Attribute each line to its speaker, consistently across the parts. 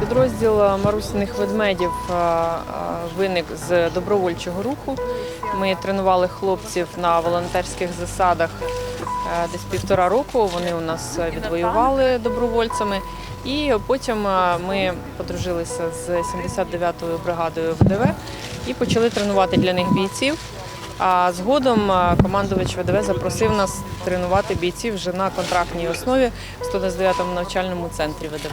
Speaker 1: Підрозділ Марусиних ведмедів виник з добровольчого руху. Ми тренували хлопців на волонтерських засадах е, десь півтора року. Вони у нас відвоювали добровольцями. І потім е, ми подружилися з 79-ю бригадою ВДВ і почали тренувати для них бійців. А згодом командувач ВДВ запросив нас тренувати бійців вже на контрактній основі в 129-му навчальному центрі ВДВ.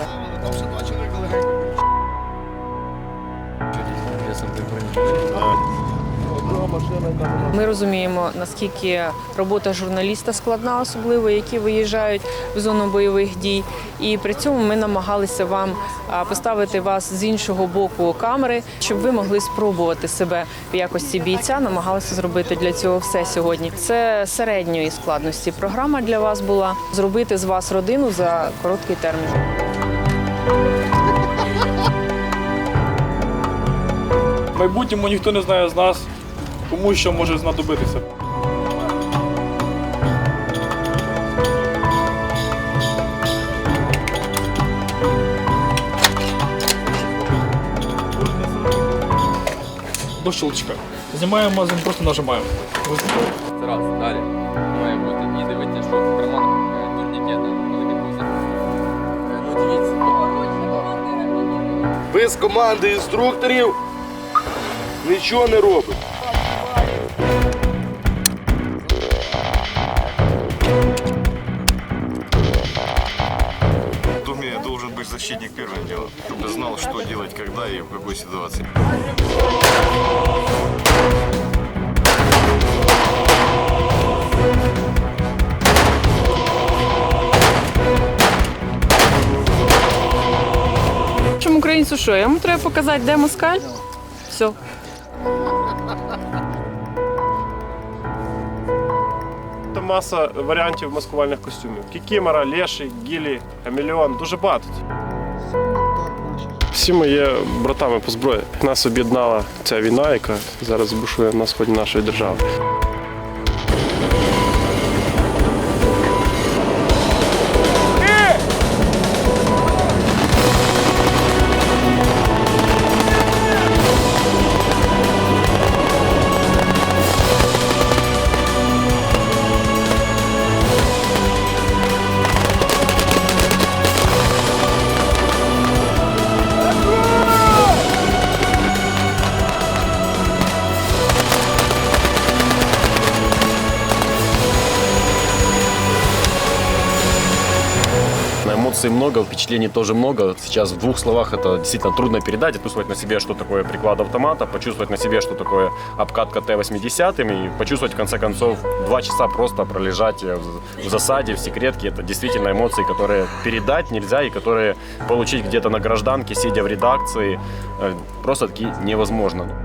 Speaker 1: Ми розуміємо, наскільки робота журналіста складна, особливо які виїжджають в зону бойових дій. І при цьому ми намагалися вам поставити вас з іншого боку камери, щоб ви могли спробувати себе в якості бійця. Намагалися зробити для цього все сьогодні. Це середньої складності. Програма для вас була зробити з вас родину за короткий термін.
Speaker 2: Майбутньому ніхто не знає з нас, кому що може знадобитися. До щелчка. Знімаємо просто нажимаємо.
Speaker 3: Це раз, далі. Має бути. І дивіться, що в карманах е, турнікети, великі позиції. Ну дивіться.
Speaker 4: Без команди інструкторів нічого не робить.
Speaker 5: Защитник первым делом, чтобы знал, что делать, когда и в какой ситуации.
Speaker 1: Чому українцю що? Йому треба показати, де москаль. Все.
Speaker 6: Маса варіантів маскувальних костюмів. Кікімора, Леший, Гілі, Хамелеон. Дуже багато. Всі ми є братами по зброї. Нас об'єднала ця війна, яка зараз бушує на сході нашої держави.
Speaker 7: Эмоций много, впечатлений тоже много. Сейчас в двух словах это действительно трудно передать. Почувствовать на себе, что такое приклад автомата, почувствовать на себе, что такое обкатка Т-80 и почувствовать, в конце концов, два часа просто пролежать в засаде, в секретке. Это действительно эмоции, которые передать нельзя и которые получить где-то на гражданке, сидя в редакции, э, просто таки невозможно.